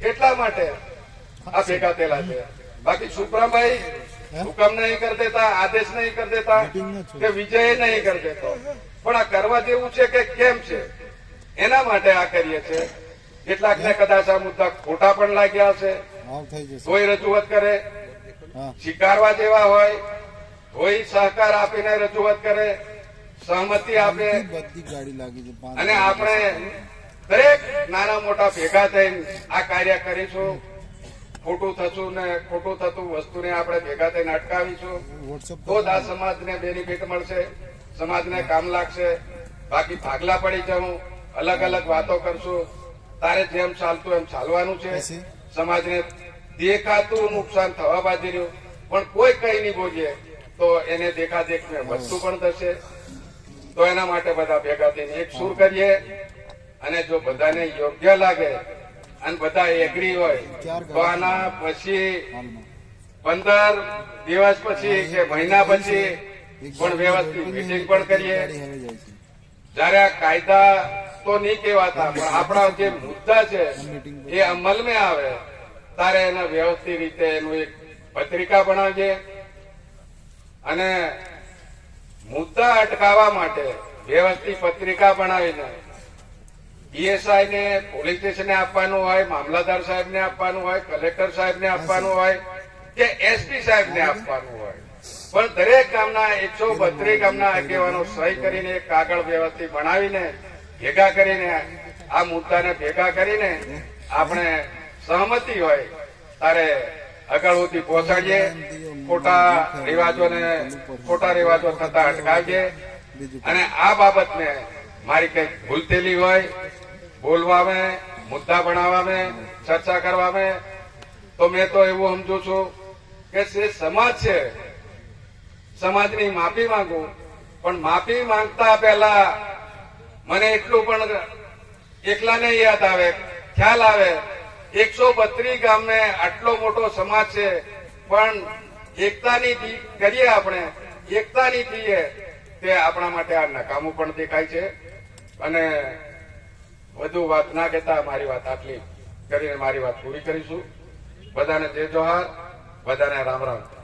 એટલા માટે આ ભેગા થયેલા છે. બાકી સુપ્રાભાઈ હુકમ નહીં કરી દેતા આદેશ નહીં કરી દેતા કે વિજય નહીં કરી દેતો. પણ આ કરવા જેવું છે કે કેમ છે? એના માટે આ કરીએ છીએ કેટલાક ને કદાચ આ મુદ્દા ખોટા પણ લાગ્યા છે આવ કોઈ રજૂઆત કરે. સ્વીકારવા જેવા હોય કોઈ સહકાર આપીને રજૂઆત કરે. સહમતિ આપે. અને આપણે દરેક નાના મોટા ભેગા થઈને આ કાર્ય કરીશું. ખોટું થશું ને ખોટું થતું વસ્તુને આપણે ભેગા થઈને અટકાવીશું. તો જ આ સમાજને બેનિફિટ મળશે. સમાજને કામ લાગશે. બાકી ભાગલા પડી જવું. અલગ અલગ વાતો કરશું. તારે જેમ ચાલતું એમ ચાલવાનું છે. સમાજને દેખાતું નુકસાન થવા બાજી રહ્યું. પણ કોઈ કઈ નહીં બોલીએ તો એને દેખાદેખ વસ્તુ પણ થશે. તો એના માટે બધા ભેગા થઈને એક સુર કરીએ. અને જો બધાને યોગ્ય લાગે અને બધા એગ્રી હોય તો આના પછી પંદર દિવસ પછી કે મહિના પછી પણ વ્યવસ્થિત મિટિંગ પણ કરીએ. જયારે આ કાયદા તો નહીં કહેવાતા પણ આપણા જે મુદ્દા છે એ અમલમાં આવે ત્યારે એને વ્યવસ્થિત રીતે એનું એક પત્રિકા બનાવીએ. અને મુદ્દા અટકાવવા માટે વ્યવસ્થિત પત્રિકા બનાવીને ડીએસઆઈ ને પોલીસ સ્ટેશને આપવાનું હોય મામલતદાર સાહેબ ને આપવાનું હોય કલેક્ટર સાહેબ ને આપવાનું હોય કે એસપી સાહેબ ને આપવાનું હોય. પણ દરેક ગામના એકસો બત્રીસ ગામના આગેવાનો સહી કરીને કાગળ વ્યવસ્થિત બનાવીને ભેગા કરીને આ મુદ્દાને ભેગા કરીને આપણે સહમતિ હોય ત્યારે આગળ સુધી પહોંચાડીએ. ખોટા રિવાજોને ખોટા રિવાજો થતા અટકાવીએ. અને આ બાબતને મારી કંઈક ભૂલ થયેલી હોય બોલવામાં, મુદ્દા બનાવવામાં ચર્ચા કરવામાં. તો મેં તો એવું સમજુ છું કે જે સમાજ છે, સમાજની માફી માંગુ, પણ માફી માંગતા પહેલા મને એટલું પણ એકલાને યાદ આવે, ખ્યાલ આવે. એકસો બત્રીસ ગામને આટલો મોટો સમાજ છે, પણ એકતાની કરીએ આપણે, એકતાની થઈએ તે આપણા માટે આ નકામું પણ દેખાય છે. અને વધુ વાત ના કહેતા મારી વાત આટલી. કરીને મારી વાત પૂરી કરીશું. બધાને જય જોહાર. બધાને રામ રામ.